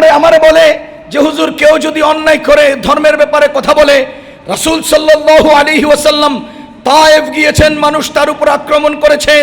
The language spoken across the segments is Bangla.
আমারে আমারে বলে যে হুজুর কেউ যদি অন্যায় করে, ধর্মের ব্যাপারে কথা বলে, রাসুল সাল্লু আলী ওসাল্লাম তায়েফ গিয়েছেন, মানুষ তার উপর আক্রমণ করেছেন,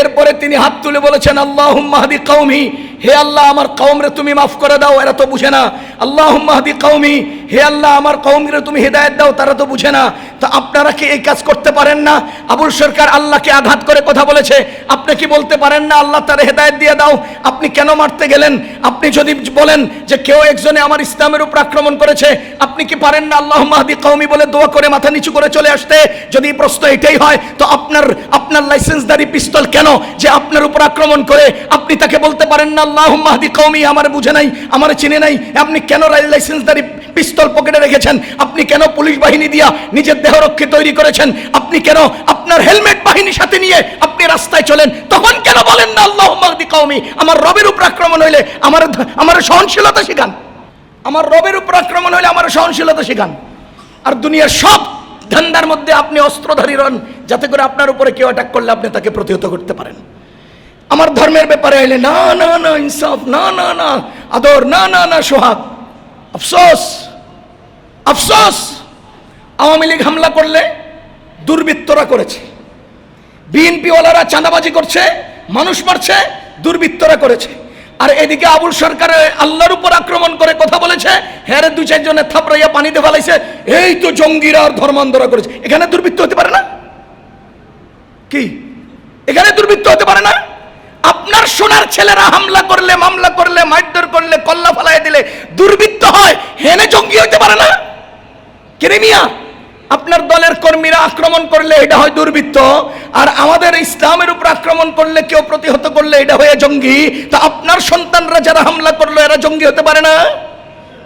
এরপরে তিনি হাত তুলে বলেছেন আল্লাহ মাহাদি কৌমি হে আল্লাহ, আমার কৌমরে তুমি মাফ করে দাও, এরা তো বুঝে না। আল্লাহ মাহদি কৌমি হে আল্লাহ, আমার কৌমরে তুমি হেদায়েত দাও, তারা তো বুঝে না। তো আপনারা কি এই কাজ করতে পারেন না? আবুল সরকার আল্লাহকে আঘাত করে কথা বলেছে। আপনি কি বলতে পারেন না, আল্লাহ তার হেদায়েত দিয়ে দাও? আপনি কেন মারতে গেলেন? আপনি যদি বলেন যে কেউ একজনে আমার ইসলামের উপর আক্রমণ করেছে, আপনি কি পারেন না আল্লাহ মাহদি কৌমি বলে দোয়া করে মাথা নিচু করে চলে আসতে? যদি প্রশ্ন এটাই হয়, তো আপনার আপনার লাইসেন্সদারি পিস্তল কেন যে আপনার উপর আক্রমণ করে? আপনি তাকে বলতে পারেন না আল্লাহ মাহদি কৌমি আমার বুঝে নাই, আমার চিনে নাই, আপনি কেন লাইসেন্সদারি পিস্তল পকেটে রেখেছেন? আপনি কেন পুলিশ বাহিনী দিয়া নিজের দেহরক্ষী তৈরি করেছেন? আপনি কেন আপনার হেলমেট বাহিনী সাথে নিয়ে আপনি রাস্তায় চলেন? তখন কেন বলেন না আল্লাহ কৌমি আমার রবের উপর আক্রমণ হইলে আমার আমার সহনশীলতা শেখান। আমার রবের উপর আক্রমণ হইলে আমার সহনশীলতা শেখান। আর দুনিয়ার সব ধান্দার মধ্যে আপনি অস্ত্রধারী রন, যাতে করে আপনার উপরে কেউ অ্যাটাক করলে আপনি তাকে প্রতিহত করতে পারেন। আমার ধর্মের ব্যাপারে এলে না না না, ইনসাফ, না না না, আদর, না না না, সোহাগ। আফসোস আফসোস, আওয়ামী লীগ হামলা করলে দুর্বৃত্তরা করেছে। বিএনপিওয়ালারা চাঁদাবাজি করছে, মানুষ মারছে, দুর্বৃত্তরা করেছে। আর এদিকে আবুল সরকার আল্লাহর উপর আক্রমণ করে কথা বলেছে হ্যাঁ রে দুই চারজনের থাপড়াইয়া পানিতে ফেলাইছে, এই তো জঙ্গিরা আর ধর্মান্তরা করেছে। এখানে দুর্বৃত্ত হতে পারে না? কি? এখানে দুর্বৃত্ত হতে পারে না? আপনার সোনার ছেলেরা হামলা করলে, মামলা করলে, মারধর করলে, কল্লা ফেলাই দিলে, দুর্বৃত্ত হয়, হেনে জঙ্গি হতে পারে না। কেরে মিয়া? আপনার দলের কর্মীরা আক্রমণ করলে এটা হয় দুর্বৃত্ত, আর আমাদের ইসলামের উপর আক্রমণ করলে কেউ প্রতিহত করলে এটা হয়ে জঙ্গি। তা আপনার সন্তানরা যারা হামলা করল, এরা জঙ্গি হতে পারে না?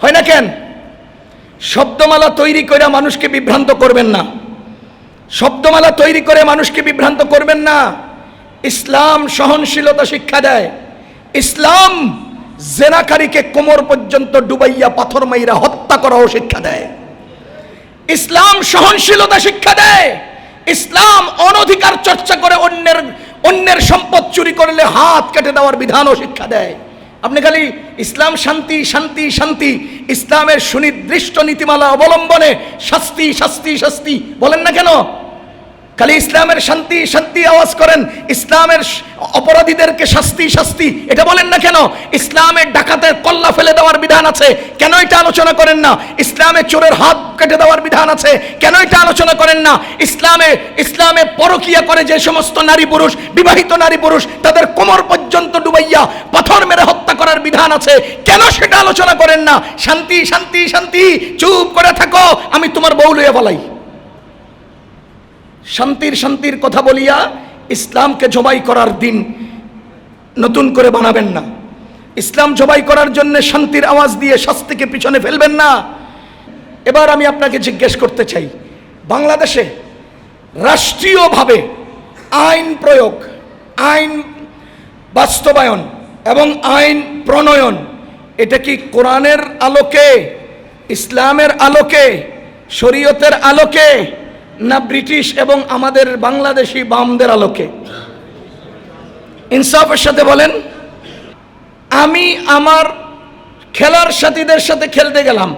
হয় না কেন? শব্দমালা তৈরি করে মানুষকে বিভ্রান্ত করবেন না। শব্দমালা তৈরি করে মানুষকে বিভ্রান্ত করবেন না। ইসলাম সহনশীলতা শিক্ষা দেয়। ইসলাম জেনাকারীকে কোমর পর্যন্ত ডুবাইয়া পাথর মাইরা হত্যা করাও শিক্ষা দেয়। ইসলাম সহনশীলতা শিক্ষা দেয়। ইসলাম অনধিকার চর্চা করে অন্যের অন্যের সম্পদ চুরি করলে হাত কেটে দেওয়ার বিধানও শিক্ষা দেয়। আপনি খালি ইসলাম শান্তি শান্তি শান্তি, ইসলামের সুনির্দিষ্ট নীতিমালা অবলম্বনে শাস্তি শাস্তি শাস্তি বলেন না কেন? খালি ইসলামের শান্তি শান্তি আওয়াজ করেন, ইসলামের অপরাধীদেরকে শাস্তি শাস্তি, এটা বলেন না কেন? ইসলামের ডাকাতের কল্লা ফেলে দেওয়ার বিধান আছে। কেন এটা আলোচনা করেন না? ইসলামে চোরের হাত কেটে দেওয়ার বিধান আছে। কেন এটা আলোচনা করেন না? ইসলামে ইসলামে পরকিয়া করে যে সমস্ত নারী পুরুষ, বিবাহিত নারী পুরুষ, তাদের কোমর পর্যন্ত ডুবাইয়া পাথর মেরে হত্যা করার বিধান আছে। কেন সেটা আলোচনা করেন না? শান্তি শান্তি শান্তি, চুপ করে থাকো, আমি তোমার বউ লইয়া বলাই। শান্তির শান্তির কথা বলিয়া ইসলামকে জবাই করার দিন নতুন করে বানাবেন না। ইসলাম জবাই করার জন্য শান্তির আওয়াজ দিয়ে শাস্তিকে পিছনে ফেলবেন না। এবার আমি আপনাকে জিজ্ঞেস করতে চাই, বাংলাদেশে রাষ্ট্রীয়ভাবে আইন প্রয়োগ, আইন বাস্তবায়ন এবং আইন প্রণয়ন, এটা কি কোরআনের আলোকে, ইসলামের আলোকে, শরীয়তের আলোকে না ব্রিটিশ এবং আমাদের বাংলাদেশি বামদের আলোকে। ইনসাফের সাথে বলেন, আমি আমার খেলার সাথীদের সাথে খেলতে গেলাম।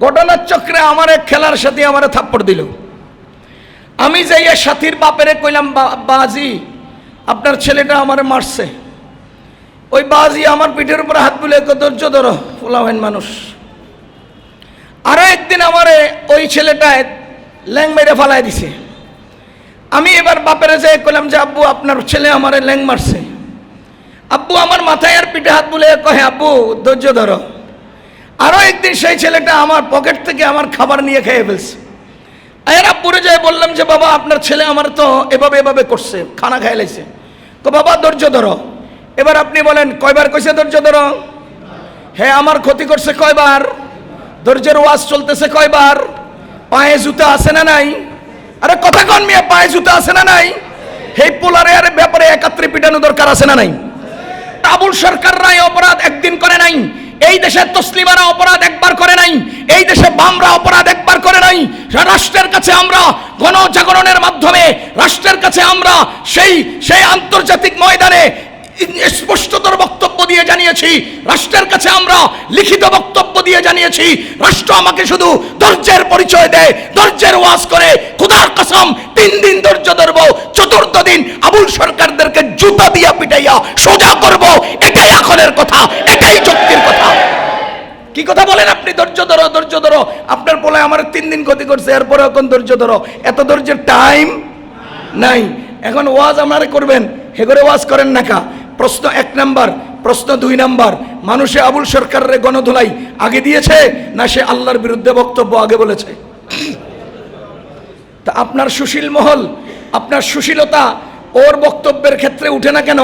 ঘটনার চক্রে আমার এক খেলার সাথী আমার থাপ্পড় দিল। আমি যাইয়া সাথীর বাপেরে কইলাম, "বা- বাজি, আপনার ছেলেটা আমার মারছে। ওই বাজি আমার পিঠের উপর হাত বুলে ধৈর্য ধরো ফোলাবেন মানুষ। আরও একদিন আমারে ওই ছেলেটায় ল্যাং মেরে ফালাই দিছে। আমি এবার বাপেরে যাই কইলাম যে, আব্বু, আপনার ছেলে আমারে ল্যাং মারছে। আব্বু, আমার মাথায় আর পিঠে হাত বুলে কহে, আব্বু, ধৈর্য ধরো। আরও একদিন সেই ছেলেটা আমার পকেট থেকে আমার খাবার নিয়ে খেয়ে ফেলছে। এরা পুরে যায় বললাম যে, বাবা, আপনার ছেলে আমার তো এভাবে এভাবে করছে, খানা খাই লাইছে। তো বাবা, ধৈর্য ধরো। এবার আপনি বলেন, কয়বার কইছে ধৈর্য ধরো? হ্যাঁ আমার ক্ষতি করছে কয়বার? ধৈর্যের ওয়াজ চলতেছে কয়বার? পায়ে জুতা আছে না নাই? আরে কথা কন মিয়া, পায়ে জুতা আছে না নাই? সেই পোলারে, আরে ব্যাপারে একাত্রে পিটানো দরকার আছে না নাই? আবুল সরকাররা এই অপরাধ একদিন করে নাই। এই দেশের তসলিমারা অপরাধ একবার করে নাই। এই দেশে বামরা অপরাধ একবার করে নাই। রাষ্ট্রের কাছে আমরা গণজাগরণের মাধ্যমে, রাষ্ট্রের কাছে আমরা সেই সেই আন্তর্জাতিক ময়দানে স্পষ্টতর বক্তব্য দিয়ে জানিয়েছি, রাষ্ট্রের কাছে আমরা লিখিত বক্তব্য দিয়ে জানিয়েছি, রাষ্ট্র আমাকে শুধু ধৈর্যের পরিচয় দেয়, ধৈর্যের ওয়াজ করে, খুদার কসম, তিন দিন ধৈর্য ধরবো, চতুর্থ দিন আবুল সরকারদেরকে জুতা দিয়া পিটাইয়া সোজা করব, এটাই এখনের কথা, এটাই চুক্তির কথা। কি কথা বলেন আপনি? ধৈর্য ধরো ধৈর্য ধরো। আপনার বলে আমার তিন দিন ক্ষতি করছে, এরপরে এখন ধৈর্য ধরো। এত ধৈর্যের টাইম নাই। এখন ওয়াজ আপনারা করবেন। হে ওয়াজ করেন না কা? প্রশ্ন এক নাম্বার, প্রশ্ন দুই নাম্বার, মানুষে আবুল সরকারের গণধুলাই আগে দিয়েছে না সে আল্লাহর বিরুদ্ধে বক্তব্য আগে বলেছে? তা আপনার সুশীল মহল, আপনার সুশীলতা ওর বক্তব্যের ক্ষেত্রে উঠে না কেন?